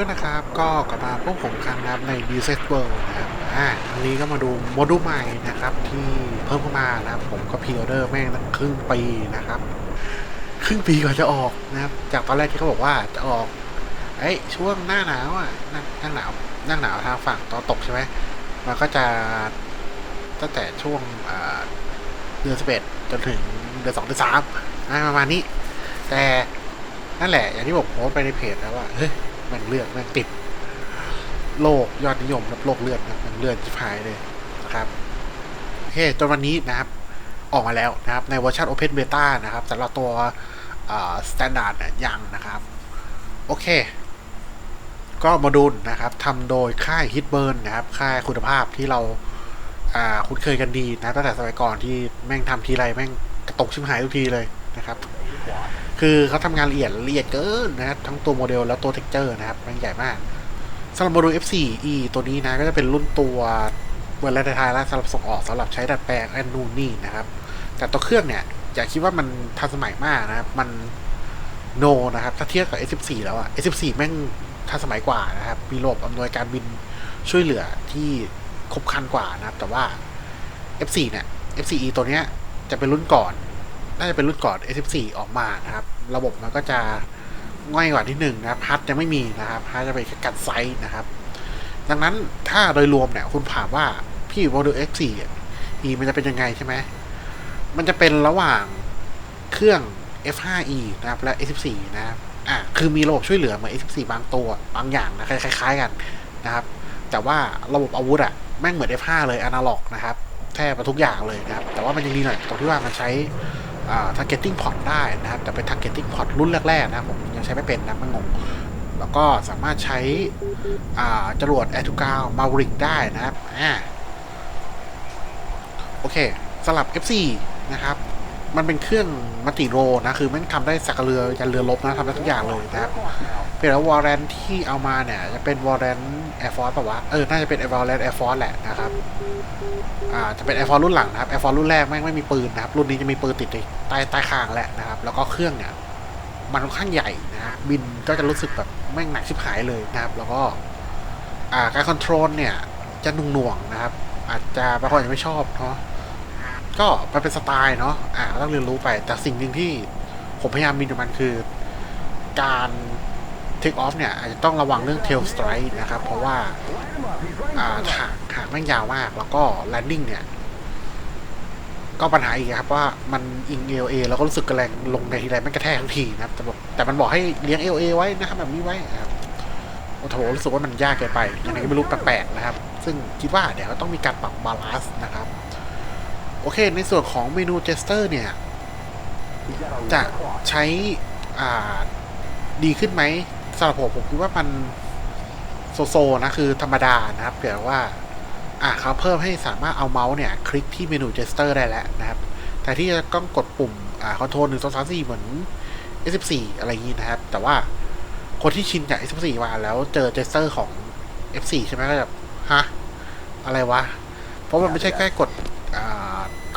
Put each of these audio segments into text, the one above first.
ด้วยนะครับ ก็กลับมาพวกผมครั้งนะครับใน b ีเซสเบิร์นะครับอ่าครั้งนี้ก็มาดูโมดูลใหม่นะครับ ที่เพิ่มเข้ามานะครับ ผมก็พ r ออเดอร์แม่งตั้งครึ่งปีนะครับ ครึ่งปีก่อนจะออกนะครับ จากตอนแรกที่เขาบอกว่าจะออกเอ้ช่วงหน้าหนาวอะหน้าหนาหนาวหน้าหนาวทางฝั่งตอนตกใช่ไหมมันก็จะตั้งแต่ช่วงเดือนสิบเอ็ดจนถึงเดือนสองเดือนสามประมาณนี้ แต่ นั่นแหละ อย่างที่ผมโพสไปในเพจแล้วว่าเฮ้ยมันเลือดมันติด โลกยอดนิยมครับโลกเลือดนะมันเลือดจิพายเลยนะครับโอเคจนวันนี้นะครับ ออกมาแล้วนะครับ ในเวอร์ชัน Open Beta นะครับสำหรับตัวสแตนดาร์ดยังนะครับ โอเค ก็โมดูลนะครับทำโดยค่าย Hitburn นนะครับ ค่ายคุณภาพที่เราอ่าคุ้นเคยกันดีนะตั้งแต่สมัยก่อนที่แม่งทำทีไรแม่งกระตกชิมหายทุกทีเลยนะครับ คือเขาทำงานละเอียดละเอียดเกินนะครับทั้งตัวโมเดลแล้วตัวเท็กเจอร์นะครับม่งใหญ่มากสำหรับโมดูล F4E ตัวนี้นะก็จะเป็นรุ่นตัวเวลาท้ายแล้วสำหรับส่งออกสำหรับใช้ดัดแปลงแอนนูนี่นะครับ แต่ตัวเครื่องเนี่ยอย่าคิดว่ามันทันสมัยมากนะครับ มันโนนะครับ ถ้าเทียบกับ S14 แล้วอะ S14 แม่งทันสมัยกว่านะครับ มีระบบอำนวยการบินช่วยเหลือที่ครบครันกว่านะครับ แต่ว่า F4 เนี่ย F4E ตัวเนี้ยจะเป็นรุ่นก่อน น่าจะเป็นรุ่นก่อน S14 ออกมานะครับ ระบบมันก็จะง่ายกว่าที่หนึ่งนะครับฮัทยังไม่มีนะครับฮัทจะเป็นแค่กัดไซส์นะครับ ดังนั้นถ้าโดยรวมเนี่ย คุณถามว่าพี่โมดูล F4 อะ E มันจะเป็นยังไงใช่ไหม มันจะเป็นระหว่างเครื่อง F5E นะครับ และ S14 นะครับอะคือมีระบบช่วยเหลือเหมือน S14 บางตัวบางอย่างนะคล้ายๆกันนะครับ แต่ว่าระบบอาวุธอะแม่งเหมือน F5 เลยอนาล็อกนะครับแทบทุกอย่างเลยนะครับ แต่ว่ามันยังดีหน่อยตรงที่ว่ามันใช้ targeting port ได้นะครับแต่เป็น targeting port รุ่นแรกๆนะครับผมยังใช้ไม่เป็นนะมันงง แล้วก็สามารถใช้จรวด Air to Ground Maverick ได้นะครับอ่าโอเคสลับ F4 นะครับ มันเป็นเครื่องมัลติโรนะคือมันทำได้สักเรือยันเรือลบนะทำได้ทุกอย่างเลยนะครับเป็นแล้ววอร์เรนที่เอามาเนี่ยจะเป็นวอร์เรนแอร์ฟอร์สป่าวะเออน่าจะเป็นวอร์เรนแอร์ฟอร์สแหละนะครับอ่าจะเป็นแอร์ฟอร์สรุ่นหลังนะครับแอร์ฟอร์สรุ่นแรกแม่งไม่มีปืนนะครับรุ่นนี้จะมีปืนติดใต้ใต้คางแหละนะครับ แล้วก็เครื่องเนี่ยมันค่อนข้างใหญ่นะฮะบินก็จะรู้สึกแบบแม่งหนักชิบหายเลยนะครับ แล้วก็อ่าการคอนโทรลเนี่ยจะหน่วงๆนะครับ อาจจะบางคนอาจจะไม่ชอบเนาะ ก็มันเป็นสไตล์เนาะอ่าต้องเรียนรู้ไป แต่สิ่งหนึ่งที่ผมพยายามมีอยู่มันคือ การเทคออฟเนี่ยอาจจะต้องระวังเรื่อง tail strike นะครับ เพราะว่าอ่าหางหางแม่งยาวมาก แล้วก็ landing เนี่ยก็ปัญหาอีกครับว่ามันอิง LA แล้วก็รู้สึกกระแรงลงในทีไรม่งกระแทกทั้งทีนะครับแต่บอกแต่มันบอกให้เลี้ยง LA ไว้นะครับแบบนี้ไว้นะครับโอ้โหรู้สึกว่ามันยากเกินไปยังไงก็ไม่รู้แปลกๆนะครับ ซึ่งคิดว่าเดี๋ยวต้องมีการปรับบาลานซ์นะครับ โอเค ในส่วนของเมนูเจสเตอร์เนี่ย จะใช้อ่าดีขึ้นไหมสำหรับผมผมคิดว่ามันโซโซนะคือธรรมดานะครับเผื่อว่าอ่าเขาเพิ่มให้สามารถเอาเมาส์เนี่ย คลิกที่เมนูเจสเตอร์ได้แล้วนะครับ แต่ที่จะต้องกดปุ่มอ่าคอนโทรลหนึ่งสองสามสี่เหมือน S14 อะไรอย่างนี้นะครับ แต่ว่าคนที่ชินจาก S14 มาแล้วเจอเจสเตอร์ของ F4 ใช่ไหมก็แบบฮะอะไรวะ เพราะมันไม่ใช่แค่กด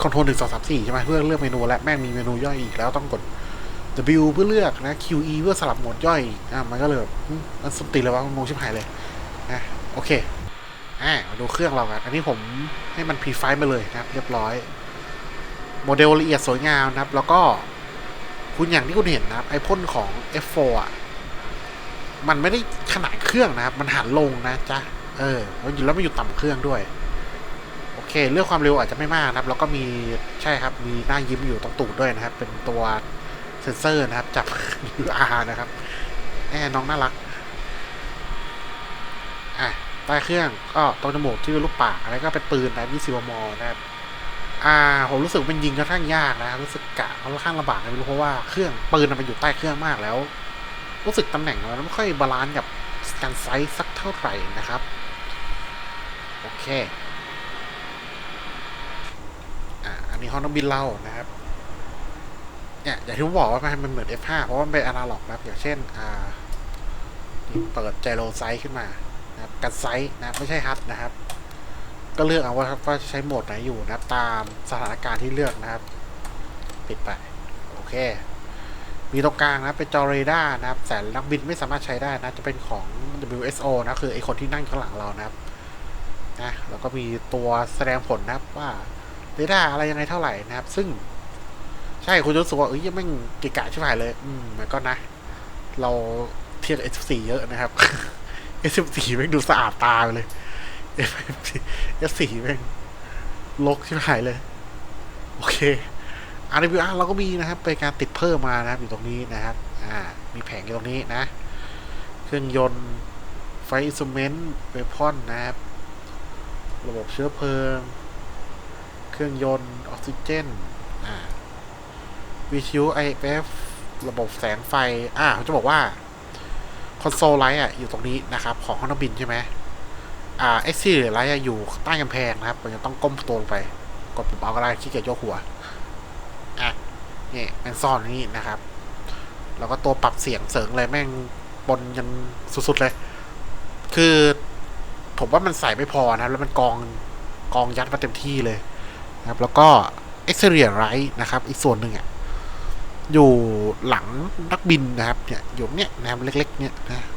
คอนโทรลหนึ่งสองสามสี่ใช่ไหมเพื่อเลือกเมนูและแม่งมีเมนูย่อยอีกแล้วต้องกด W เพื่อเลือกนะ QE เพื่อสลับโหมดย่อยอะมันก็เลยมันสติเลยว่ามันงงชิบหายเลยนะโอเคอ่ามาดูเครื่องเรากันอันนี้ผมให้มันพรีไฟล์มาเลยนะครับ เรียบร้อย โมเดลละเอียดสวยงามนะครับ แล้วก็คุณอย่างที่คุณเห็นนะครับ ไอพ่นของ F4 อะมันไม่ได้ขนาดเครื่องนะครับ มันหันลงนะจ๊ะเออแล้วอยู่แล้วมันอยู่ต่ำเครื่องด้วย โอเค เรื่องความเร็วอาจจะไม่มากนะครับ แล้วก็มีใช่ครับมีหน้ายิ้มอยู่ตรงตูดด้วยนะครับ เป็นตัวเซนเซอร์นะครับ จับ UR นะครับแหมน้องน่ารักอะใต้เครื่องก็ตรงจมูกที่เป็นลูกปากอะไรก็เป็นปืนนะยี่สิบมอนะครับอ่าผมรู้สึกมันยิงค่อนข้างยากนะรู้สึกกะค่อนข้างลำบากนะไม่รู้เพราะว่าเครื่องปืนมันอยู่ใต้เครื่องมากแล้ว รู้สึกตำแหน่งมันไม่ค่อยบาลานซ์กับการไซส์สักเท่าไหร่นะครับ โอเค อ่าอันนี้ห้องนักบินเรานะครับเนี่ยอย่างที่ผมบอกว่ามันเหมือน F5 เพราะว่ามันเป็นอนาล็อกนะครับอย่างเช่นอ่าเปิดไจโรไซส์ขึ้นมานะครับกันไซส์นะไม่ใช่ฮัทนะครับ ก็เลือกเอาว่าว่าใช้โหมดไหนอยู่นะตามสถานการณ์ที่เลือกนะครับ ปิดไปโอเค มีตรงกลางนะเป็นจอเรดาร์นะครับแต่นักบินไม่สามารถใช้ได้นะจะเป็นของ WSO นะคือไอคนที่นั่งข้างหลังเรานะครับนะแล้วก็มีตัวแสดงผลนะครับว่า เรดาร์อะไรยังไงเท่าไหร่นะครับ ซึ่ง ใช่คุณจะรู้สึกว่าเอ้ยยังไม่งกะกะใช่ไหมเลย อืมมันก็นะ เราเทียบ S4 เยอะนะครับ S4 แม่งดูสะอาดตาไปเลย S4 แม่งลกใช่ไหมเลย โอเค RWR เราก็มีนะครับ เป็นการติดเพิ่มมานะครับ อยู่ตรงนี้นะครับ อ่า มีแผงอยู่ตรงนี้นะ เครื่องยนต์ไฟอินสเมนต์เวพอนนะครับ ระบบเชื้อเพลิง เครื่องยนต์ ออกซิเจนอ่าวิทยุ IFF ระบบแสงไฟ อ่าเขาจะบอกว่า คอนโซลไลท์อะ อยู่ตรงนี้นะครับ ของห้องนักบินใช่ไหมอ่าเอ็กซี่หรือไลท์อยู่ใต้กำแพงนะครับมันจะต้องก้มตัวลงไป กดปุ่มเอาก็ได้ขี้เกียจยกหัว อะนี่เป็นซ่อนอย่างนี้นะครับ แล้วก็ตัวปรับเสียงเสริงเลยแม่งปนยันสุดๆเลย คือ ผมว่ามันใส่ไม่พอนะ แล้วมันกองกองยัดมาเต็มที่เลย นะครับ แล้วก็ exterior light นะครับ อีกส่วนหนึ่งอะอยู่หลังนักบินนะครับเนี่ยอยู่เนี่ยนะครับเล็ก ๆ เนี่ยนะ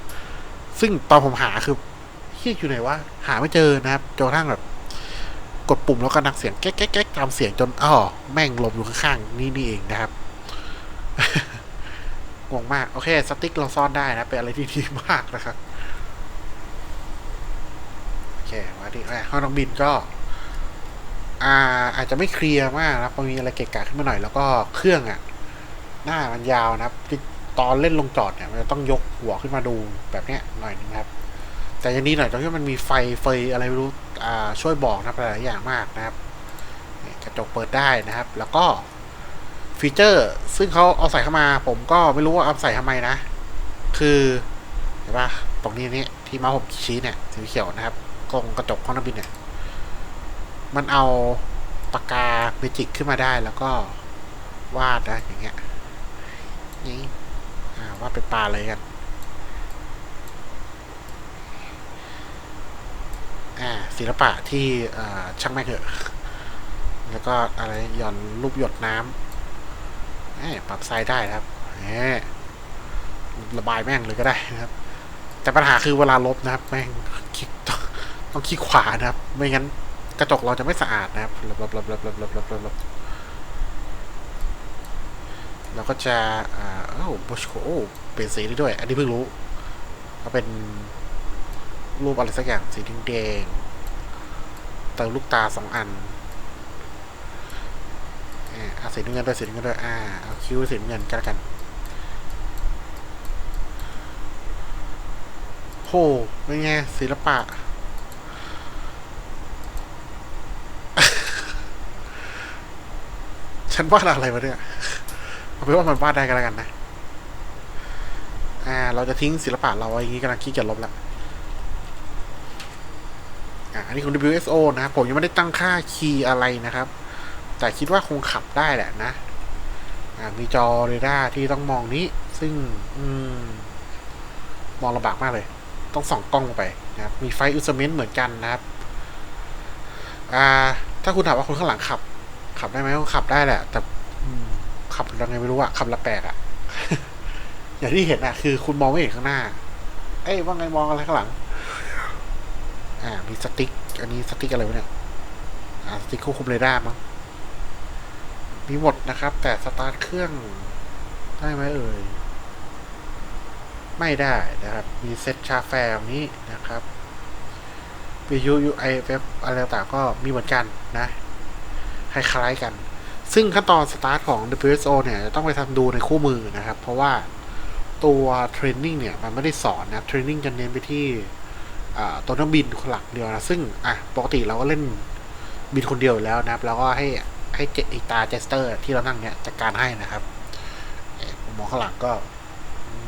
ซึ่งตอนผมหาคือเฮียอยู่ไหนวะหาไม่เจอนะครับจนกระทั่งแบบ กดปุ่มแล้วก็นักเสียงแก๊กแก๊กแก๊กตามเสียงจนอ๋อแม่งหลบอยู่ข้างๆนี่นี่เองนะครับงงมาก โอเค สติ๊กเราซ่อนได้นะ เป็นอะไรที่ดีมากนะครับ โอเคมาที่ห้องนักบินก็ อาอาจจะไม่เคลียร์มากนะพอมีอะไรเกะกะขึ้นมาหน่อยแล้วก็เครื่องอะ หน้ามันยาวนะครับตอนเล่นลงจอดเนี่ยมันจะต้องยกหัวขึ้นมาดูแบบเนี้ยหน่อยนึงครับ แต่ยังนี้หน่อยตรงที่มันมีไฟเฟยอะไรไม่รู้อ่าช่วยบอกนะหลายๆอย่างมากนะครับกระจกเปิดได้นะครับ แล้วก็ฟีเจอร์ซึ่งเขาเอาใส่เข้ามา ผมก็ไม่รู้ว่าเอาใส่ทำไมนะ คือเห็นปะตรงนี้นี่ที่มาผมชี้เนี่ยสีเขียวนะครับกรงกระจกห้องนักบินเนี่ย มันเอาปากกาเมจิกขึ้นมาได้แล้วก็วาดนะอย่างเงี้ยนี่อ่าว่าเป็นปลาอะไรกันอ่าศิลปะที่ช่างแม่งเถอะ แล้วก็อะไรหย่อนรูปหยดน้ำปรับไซส์ได้ครับระบายแม่งเลยก็ได้นะครับ แต่ปัญหาคือเวลาลบนะครับ แม่งคลิกต้องต้องคลิกขวานะครับ ไม่งั้น กระจกเราจะไม่สะอาดนะครับเราก็จะอ้าวบชโคเปลี่ยนสีได้ด้วย อันนี้เพิ่งรู้ก็เป็นรูปอะไรสักอย่างสีแดงเติมลูกตาสองอันอาสีน้ำเงินด้วยสีน้ำเงินด้วยอ่าเอาคิ้วสีน้ำเงินกันกันโหเป็นไงศิลปะ ฉันวาดอะไรมาเนี่ยเอาเป็นว่ามันวาดได้กันแล้วกันนะอ่า เราจะทิ้งศิลปะเราไว้อย่างนี้กำลังขี้เกียจลบละอ่าอันนี้ของ WSO นะครับผมยังไม่ได้ตั้งค่าคีย์อะไรนะครับ แต่คิดว่าคงขับได้แหละนะอ่ามีจอเรดาร์ที่ต้องมองนี้ ซึ่ง อืม มองลำบากมากเลย ต้องส่องกล้องไปนะครับ มีไฟอุลตราเมนต์เหมือนกันนะครับ อ่า ถ้าคุณถามว่าคนข้างหลังขับ ขับได้ไหมก็ขับได้แหละ แต่ขับยังไงไม่รู้อะขับละแปลกอะอย่างที่เห็นอะคือคุณมองไม่เห็นข้างหน้า เอ้ยว่าไงมองอะไรข้างหลัง อ่า มีสติ๊ก อันนี้สติ๊กอะไรวะเนี่ย อ่าสติ๊กควบคุมเรดาร์มั้งมีหมดนะครับ แต่สตาร์ทเครื่องได้ไหมเอ่ยไม่ได้นะครับ มีเซ็ตชาแฟแบบนี้นะครับวิทยุ UIF อะไรต่างก็มีเหมือนกันนะ คล้ายๆกัน ซึ่งขั้นตอนสตาร์ทของ WSO เนี่ยจะต้องไปทำดูในคู่มือนะครับ เพราะว่าตัวเทรนนิ่งเนี่ยมันไม่ได้สอนนะเทรนนิ่งจะเน้นไปที่ตัวนักบินหลักเดียวนะ ซึ่งอะปกติเราก็เล่นบินคนเดียวแล้วนะครับ แล้วก็ให้ให้เจไอตาเจสเตอร์ที่เรานั่งเนี่ยจัดการให้นะครับมมองข้างหลังก็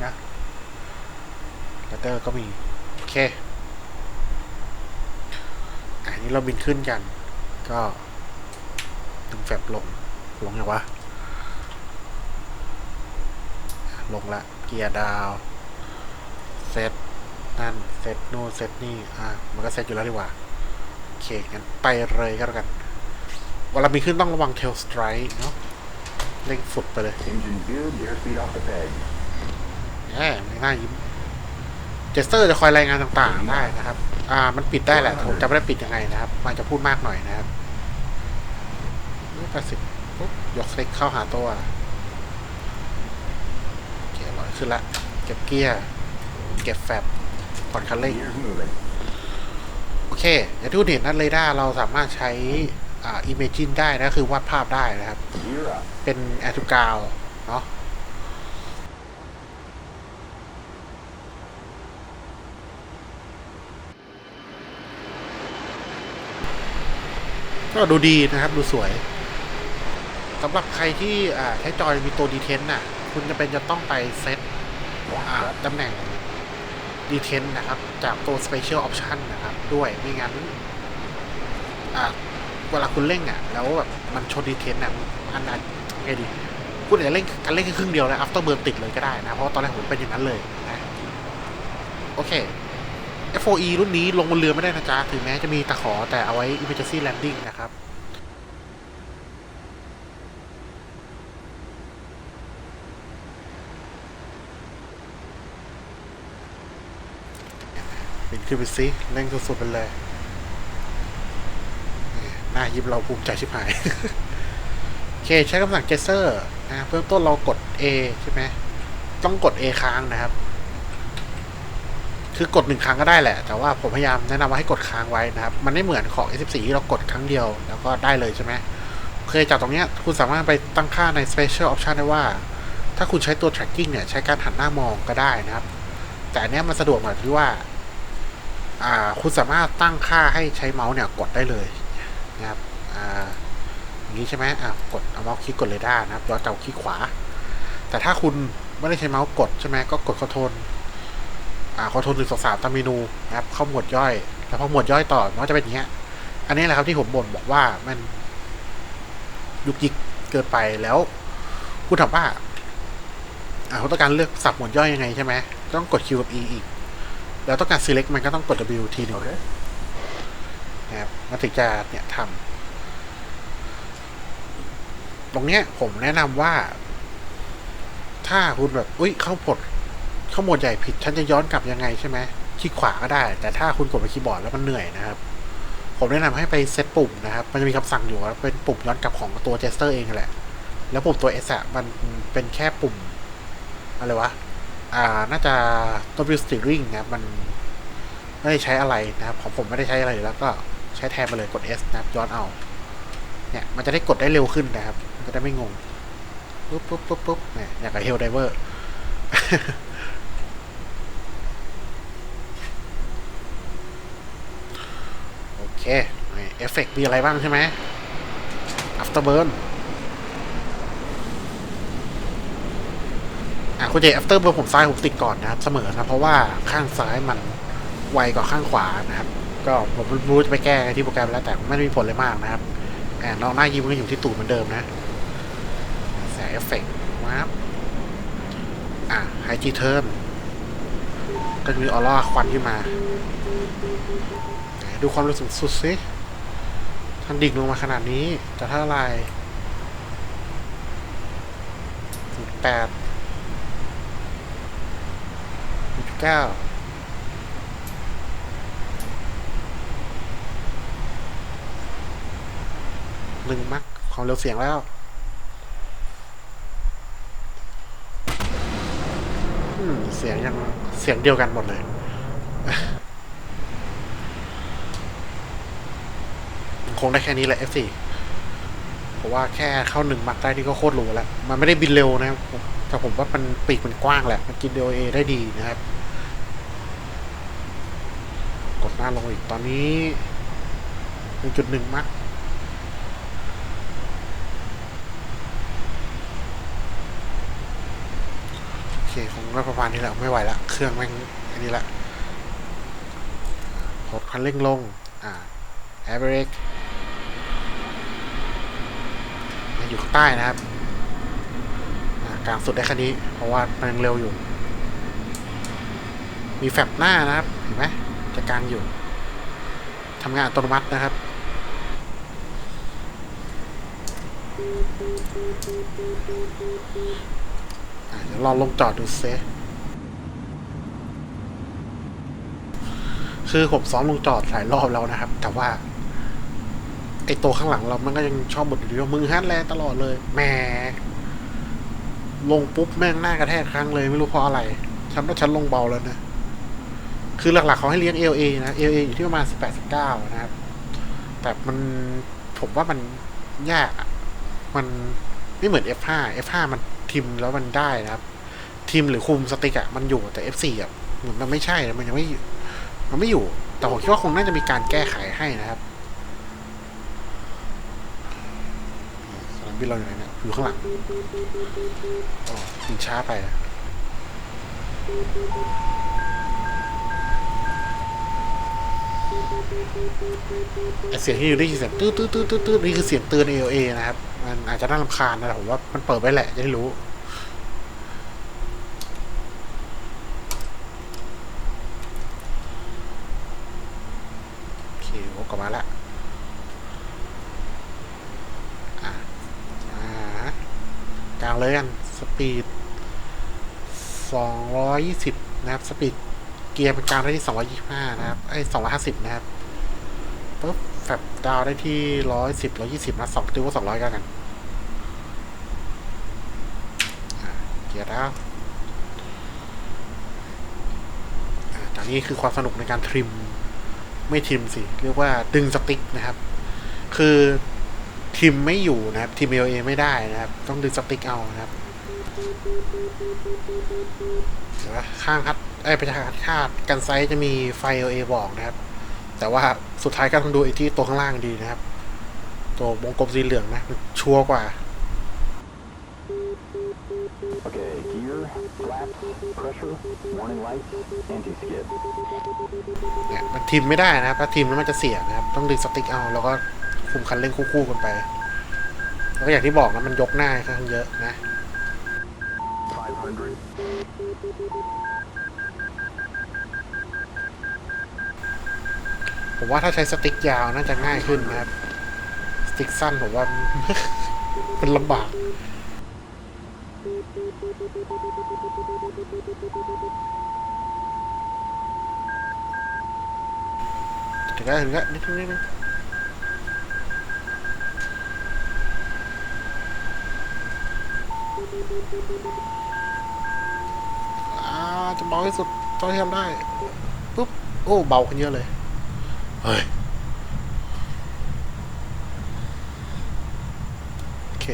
นะเจสเตอร์ก็มี โอเค อันนี้เราบินขึ้นกัน ก็ ดึงแฟบลง ลงยังวะ ลงละ เกียร์ดาวเซตนั่นเซตนู่นเซตนี่ อะ มันก็เซตอยู่แล้วดีกว่า โอเค งั้นไปเลยก็แล้วกัน เวลามีขึ้นต้องระวังเทลสไตร์เนาะเร่งสุดไปเลย Engine good, airspeed off the peg. แหมไม่น่ายิ้มเจสเตอร์จะคอยรายงานต่างๆได้นะครับ อ่า มันปิดได้แหละแต่ผมจะไม่ได้ปิดยังไงนะครับ มันจะพูดมากหน่อยนะครับ แปดสิบปุ๊บยกเล็กเข้าหาตัวโอเคร้อยขึ้นละ เก็บเกียร์ เก็บแฟบผ่อนคันเร่ง โอเคอย่างที่คุณเห็นนั้นเรดาร์เราสามารถใช้อ่า imagine ได้นะ คือวาดภาพได้นะครับ เป็นแอทูกาวเนาะก็ดูดีนะครับ ดูสวย สำหรับใครที่ใช้จอยมีตัวดีเทนน่ะ คุณจะเป็นจะต้องไปเซตตำแหน่งดีเทนนะครับ จากตัว Special Option นะครับ ด้วยไม่งั้นเวลาคุณเร่งอะ แล้วแบบมันชนดีเทนอะอันนั้นไงดีคุณอาจจะเล่นการเล่นแค่ครึ่งเดียวแล้ว after burn ติดเลยก็ได้นะ เพราะาตอนแรกผมเป็นอย่างนั้นเลยนะโอเค F4E รุ่นนี้ลงบนเรือไม่ได้นะจ๊ะ ถึงแม้จะมีตะขอแต่เอาไว้ emergency landing นะครับ บินขึ้นไปซิเร่งสุดๆไปเลยหน้ายิ้มเราภูมิใจชิบหาย โอเคใช้คำสั่งเจสเซอร์นะเบื้องต้นเรากด A ใช่ไหมต้องกด A ค้างนะครับ คือกดหนึ่งครั้งก็ได้แหละ แต่ว่าผมพยายามแนะนำว่าให้กดค้างไว้นะครับ มันไม่เหมือนของ S14 ที่เรากดครั้งเดียว แล้วก็ได้เลยใช่ไหมเคยจากตรงเนี้ยคุณสามารถไปตั้งค่าใน Special Option ได้ว่า ถ้าคุณใช้ตัว tracking เนี่ย ใช้การหันหน้ามองก็ได้นะครับ แต่อันเนี้ยมันสะดวกหน่อยที่ว่า คุณสามารถตั้งค่าให้ใช้เมาส์เนี่ยกดได้เลยนะครับอ่าอย่างนี้ใช่ไหมอะกดเอาเมาส์คลิกกดเรดาร์นะครับย้อนกลับคลิกขวา แต่ถ้าคุณไม่ได้ใช้เมาส์กดใช่ไหมก็กดคอนโทรลอ่าคอนโทรลหนึ่งสองสามตามเมนูนะครับเข้าหมวดย่อย แล้วพอหมวดย่อยต่อมันก็จะเป็นอย่างเงี้ย อันนี้แหละครับที่ผมบ่นบอกว่ามันยุกยิกเกินไปแล้วคุณถามว่าอ่าคุณต้องการเลือกสับหมวดย่อยยังไงใช่ไหมต้องกด Q กับ E อีก แล้วต้องการ select มันก็ต้องกด W ทีหนึ่ง Okay. นะครับมันถึงจะเนี่ยทำตรงเนี้ยผมแนะนำว่า ถ้าคุณแบบ อุ้ยเข้าผดเข้าโหมดใหญ่ผิด ฉันจะย้อนกลับยังไงใช่ไหมคลิกขวาก็ได้ แต่ถ้าคุณกดไปคีย์บอร์ดแล้วมันเหนื่อยนะครับ ผมแนะนำให้ไปเซตปุ่มนะครับ มันจะมีคำสั่งอยู่ว่าเป็นปุ่มย้อนกลับของตัวเจสเตอร์เองแหละ แล้วปุ่มตัว S อะมันเป็นแค่ปุ่ม อะไรวะ อ่าน่าจะ W steering นะครับมันไม่ได้ใช้อะไรนะครับ ของผมไม่ได้ใช้อะไรแล้วก็ใช้แทนมาเลยกด S นะครับย้อนเอา เนี่ยมันจะได้กดได้เร็วขึ้นนะครับมันจะได้ไม่งงปุ๊บปุ๊บปุ๊บปุ๊บเนี่ยอย่างกับเฮลไดเวอร์โอเคเอฟเฟกมีอะไรบ้างใช่ไหม Afterburn อะคุณเจ Afterburn ผมซ้ายผมติดก่อนนะครับ เสมอนะเพราะว่าข้างซ้ายมันไวกว่าข้างขวานะครับ ก็ผมรู้จะไปแก้ที่โปรแกรมแล้วแต่ไม่ได้มีผลเลยมากนะครับแอนน้องหน้ายิ้มก็อยู่ที่ตูดเหมือนเดิมนะแสงเอฟเฟกต์วับอะไฮจีเทิร์นก็มีออร่าควันขึ้นมา ดูความรู้สึกสุดสิทันดิ่งลงมาขนาดนี้จะเท่าไหร่สิบแปดสิบ เก้าหนึ่งมักความเร็วเสียงแล้วเสียงยังเสียงเดียวกันหมดเลย คงได้แค่นี้แหละ F4 เพราะว่าแค่เข้าหนึ่งมักได้นี่ก็โคตรหรูแล้ว มันไม่ได้บินเร็วนะครับ แต่ผมว่ามันปีกมันกว้างแหละ มันกิน DOA ได้ดีนะครับ ก ดหน้าลงอีกตอนนี้1.1มักโอเคคงได้ประมาณนี้แหละไม่ไหวละเครื่องแม่งอันนี้ละกดคันเร่งลง อ่าแอร์เบรกอยู่ข้างใต้นะครับอ่ากลางสุดได้คันนี้ เพราะว่ามันเร็วอยู่ มีแฟบหน้านะครับ เห็นไหม จะกลางอยู่ทำงานอัตโนมัตินะครับ เดี๋ยวลองลงจอดดูเซคือผมซ้อมลงจอดหลายรอบแล้วนะครับ แต่ว่า ไอตัวข้างหลังเรามันก็ยังชอบบทอยู่ว่ามึงฮันแลตลอดเลยแหมลงปุ๊บแม่งหน้ากระแทกครั้งเลยไม่รู้เพราะอะไร ฉันว่าฉันลงเบาแล้วนะ คือหลักๆเขาให้เลี้ยง LA นะ LA อยู่ที่ประมาณ 18 19 นะครับ แต่มันผมว่ามันยากมันไม่เหมือน F5 F5 มันทิมแล้วมันได้นะครับ ทิมหรือคุมสติกอะมันอยู่แต่ F4 อะเหมือนมันไม่ใช่ มันยังไม่ มันไม่อยู่ แต่ผมคิดว่าคงน่าจะมีการแก้ไขให้นะครับสนามบินเราอยู่ไหนเนี่ยอยู่ข้างหลังอ๋อยิงช้าไปอะ เสียงที่อยู่ได้ยินเสียงตื้อตื้อตื้อตื้อตื้อนี่คือเสียงเตือน AOA นะครับ มันอาจจะน่ารำคาญนะแต่ผมว่ามันเปิดไว้แหละจะได้รู้โอเควกกลับมาละอะอ่ากลางเลยกัน สปีด 220 นะครับ สปีด เกียร์เป็นกลางได้ที่ 225 นะครับไอ้250 นะครับปุ๊บแฟบดาวได้ที่ 110 120 นะสองติวก็200กันกันเกียร์ดาวอะจากนี้คือความสนุกในการทริม ไม่ทริมสิ เรียกว่าดึงสติ๊กนะครับ คือทริมไม่อยู่นะครับทิมเอเอไม่ได้นะครับ ต้องดึงสติ๊กเอานะครับเห็นปะข้างคัด ไอ้ยประชาคัดคาดกันไซส์จะมีไฟเอบอกนะครับ แต่ว่าสุดท้ายก็ต้องดูไอ้ที่ตัวข้างล่างดีนะครับ ตัววงกลมสีเหลืองนะมันชัวร์กว่า Okay, gear, flaps, pressure, warning lights, anti-skid. เนี่ยมันทิมไม่ได้นะครับถ้าทิมแล้วมันจะเสียนะครับ ต้องดึงสติ๊กเอา แล้วก็คุมคันเร่งคู่ๆกันไป แล้วก็อย่างที่บอกนะมันยกหน้าค่อนข้างเยอะนะ 500. ผมว่าถ้าใช้สติ๊กยาวน่าจะง่ายขึ้นนะครับ สติ๊กสั้นผมว่า มันลำบาก ถึงก็ถึงก็นิดนึงนิดนึงอ่าจะเบาที่สุดเท่าที่ทำได้ปุ๊บ โอ้ เบาขึ้นเยอะเลย เฮ้ยโอเค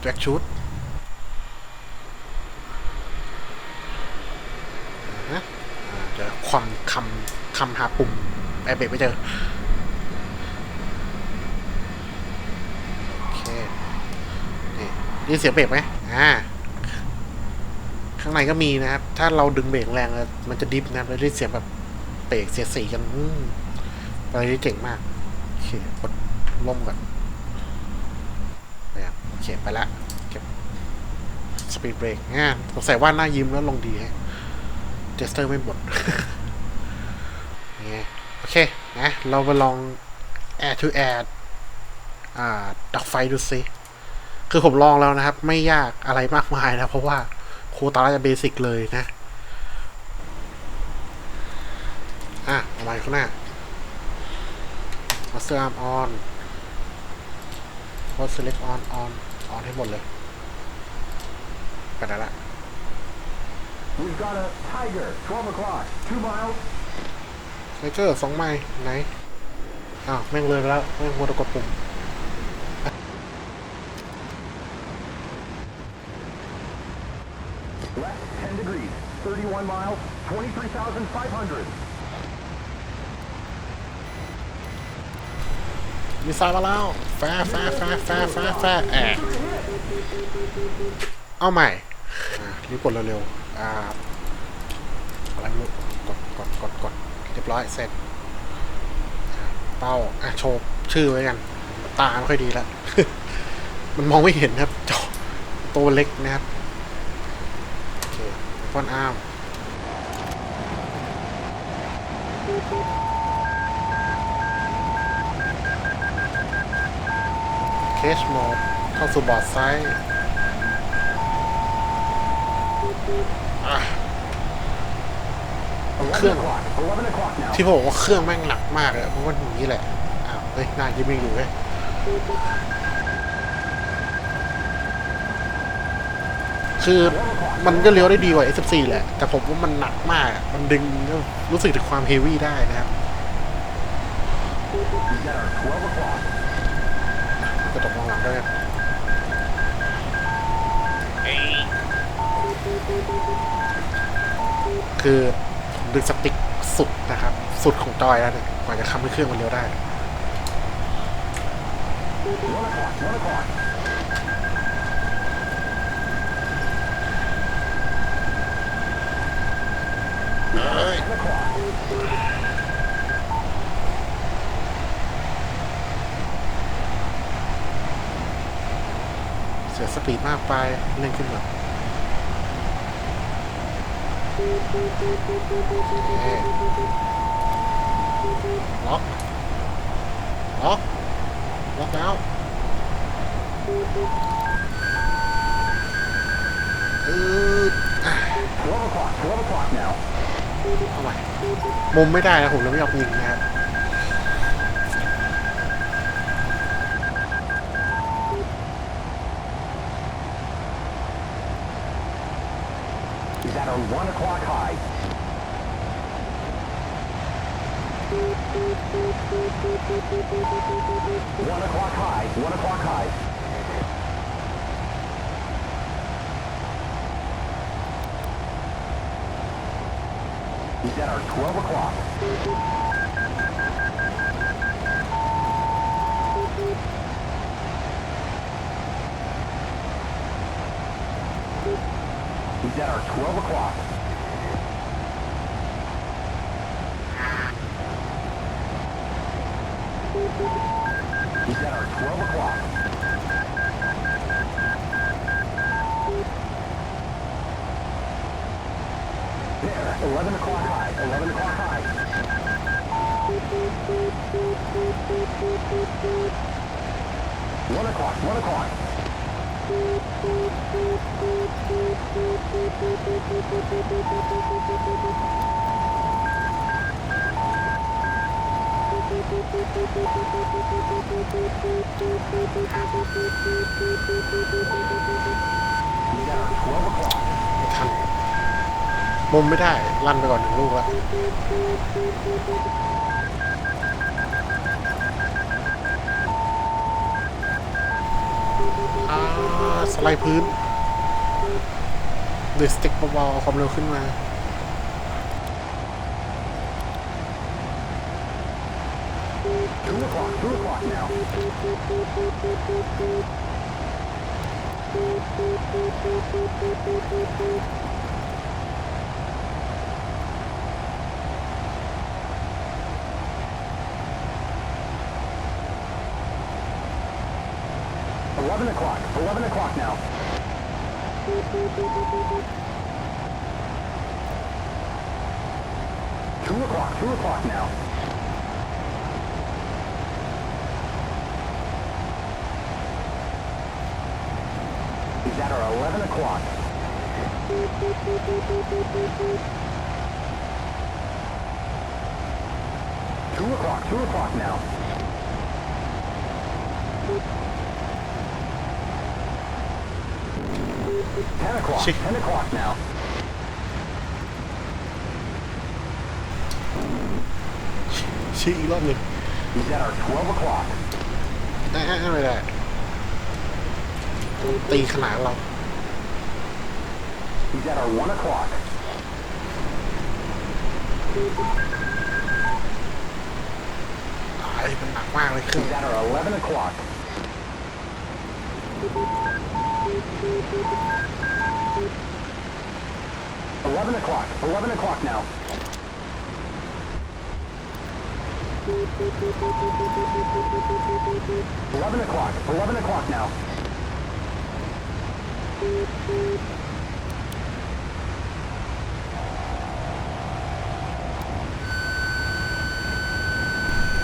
แจ็คชุดอ่าฮะจะความคำคำหาปุ่มแอบเบรกไม่เจอโอเคนี่นี่เสียงเบรกไหมอ่าข้างในก็มีนะครับ ถ้าเราดึงเบรกแรงล้วมันจะดิฟนะครับแล้วได้เสียงแบบเบรกเสียสีกันอืม อะไรที่เจ๋งมาก โอเคกดล่มก่อนไปครับโอเค ไปละเก็บสปีดเบรกง่านสงสัยว่าหน้ายิ้มแล้วลงดีฮะเจสเตอร์ไม่บ่นนี่โอเค นะ เรามาลอง Air to Air อ่า ดักไฟดูสิ คือผมลองแล้วนะครับ ไม่ยากอะไรมากมายนะ เพราะว่าโคตาจะเบสิกเลยนะ อะอาไว้ข้างหน้า Master Arm on Post Select on on on ให้หมดเลยไปได้ละ We've got a Tiger, 12 o'clock, 2 miles. ไนเกอร์สองไม้ไหน อ้าว แม่งเลยไปแล้ว แม่งมัวแต่กดปุ่ม Left 10 degrees, 31 miles, 23,500. มีสายมาแล้วแฟร์แฟร์แฟร์แฟร์แฟร์แฟร์แอะเอาใหม่รีบกดเร็วๆอ่าอะไรไม่รู้กดกดกดกดเรียบร้อยเสร็จเป้าอะโชว์ชื่อไว้กัน ตาไม่ค่อยดีล้วมันมองไม่เห็นครับจอตัวเล็กนะครับโอเคฟอนอาร์ม เคสโหมดเข้าสู่บอร์ดไซด์อะเครื่องที่ผมบอกว่าเครื่องแม่งหนักมากเลยเพราะว่าอย่างนี้แหละอ้าวเฮ้ยนายิ้มยังอยู่เว้ยคือมันก็เลี้ยวได้ดีกว่า S14 แหละ แต่ผมว่ามันหนักมาก มันดึงรู้สึกถึงความเฮฟวี่ได้นะครับ We've got our 12 o'clock. ก ระจกมองหลังด้วยคือดึงสติ๊กสุดนะครับ สุดของจอยแล้วเนี่ยกว่าจะทำเครื่องมันเลี้ยวได้เอ้ย 10 o'clock. เสียสปีดมากไปเร่งขึ้นหน่อยล็อกล็อกล็อกแล้วอืดอะ12 o'clock. 12 o'clock now. เอาใหม่มุมไม่ได้นะผมเลยไม่ยอมยิงนะครับ Is at our 1 o'clock high. One o'clock high. One o'clock high. He's at our 12 o'clock. 12 o'clock. He's at our 12 o'clock. There, 11 o'clock high, 11 o'clock high. One o'clock, one o'clock. ทันมุมไม่ได้ลั่นไปก่อนหนึ่งลูกแล้ว สไลด์พื้นเดือสติ๊กเบาๆความเร็วขึ้นมาอ 11 o'clock now. Two o'clock, two o'clock now. He's at our 11 o'clock. Two o'clock, two o'clock now. Ten o'clock, Shit. ten o'clock now. ชี้อีกรอบหนึ่ง He's at our 12 o'clock. เอ้ยเอ้ยเอ้ยไม่ได้ตีขนาดเรา He's at our 1 o'clock. ตายมันหนักมากเลยเครื่อง He's at our 11 o'clock. Eleven o'clock. Eleven o'clock now. Eleven o'clock. Eleven o'clock now.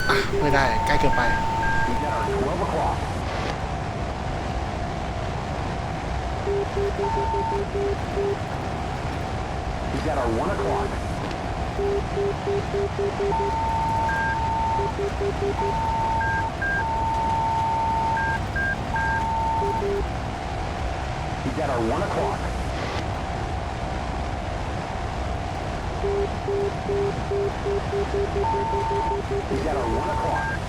อ่ะไม่ได้ใกล้เกินไป He's got our one o'clock. He's got our one o'clock. He's got our one o'clock..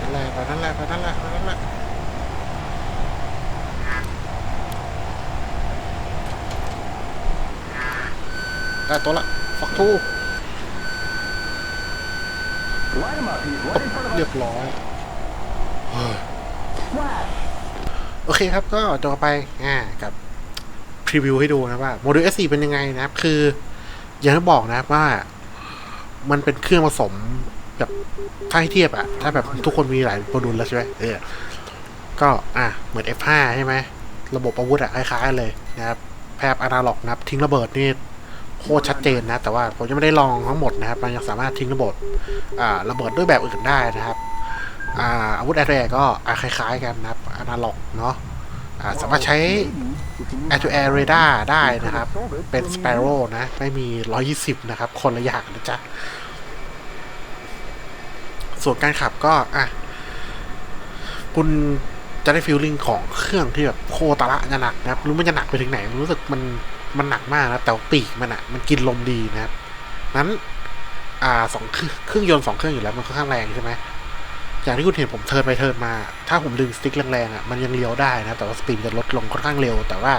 นั่นแหละไปนั่นแหละไปนั่นแหละไปนั่นแหละได้ตัวละฟักทูเรียบร้อยโอเคครับก็จบไปอ่ากับพรีวิวให้ดูนะว่าโมดูล S4 เป็นยังไงนะครับ คือ อย่างที่บอกนะว่า มันเป็นเครื่องผสม ถ้าให้เทียบอะถ้าแบบทุกคนมีหลายโมดูลแล้วใช่ไหมเออ ก็อะเหมือน F5 ใช่ไหม ระบบอาวุธอะคล้ายๆเลยนะครับแพบอนาล็อกนะครับ ทิ้งระเบิดนี่โคตรชัดเจนนะ แต่ว่าผมยังไม่ได้ลองทั้งหมดนะครับ มันยังสามารถทิ้งระเบิดอ่าระเบิดด้วยแบบอื่นได้นะครับอ่าอาวุธแอร์แร์ก็อะคล้ายๆกันนะครับอนาล็อกเนาะสามารถใช้ Air to Air Radar ได้นะครับ เป็น Sparrow นะ ไม่มี 120 นะครับ คนละอย่างนะจ๊ะ ส่วนการขับก็อะคุณจะได้ฟีลลิ่งของเครื่องที่แบบโคตรละจะหนักนะครับรู้มันจะหนักไปถึงไหน รู้สึกมันมันหนักมากนะแต่ปีกมันอะมันกินลมดีนะครับนั้น อ่าสองเครื่องยนต์สองเครื่องอยู่แล้วมันค่อนข้างแรงใช่ไหมอย่างที่คุณเห็นผมเทิร์นไปเทิร์นมา ถ้าผมดึงสติ๊กแรงๆอะมันยังเลี้ยวได้นะ แต่ว่าสปีดจะลดลงค่อนข้างเร็ว แต่ว่า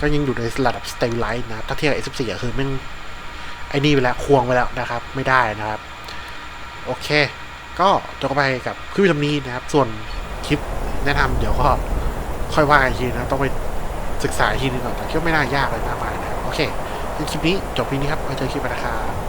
ก็ยังอยู่ในระดับสเต b ไลท์นะ ถ้าเทียบกับ S14 อะคือมันไอ้นี่ไปแล้วควงไปแล้วนะครับ ไม่ได้นะครับ โอเค ก็จบไปกับคลิปวิดีโอนี้นะครับ ส่วนคลิปแนะนำเดี๋ยวก็ค่อยว่ากันทีนะต้องไปศึกษาทีนึงก่อนแต่คิดว่าไม่น่ายากเลยมากมายนะโอเคคลิปนี้จบปีนี้ครับไว้เจอคลิปหน้านะครับ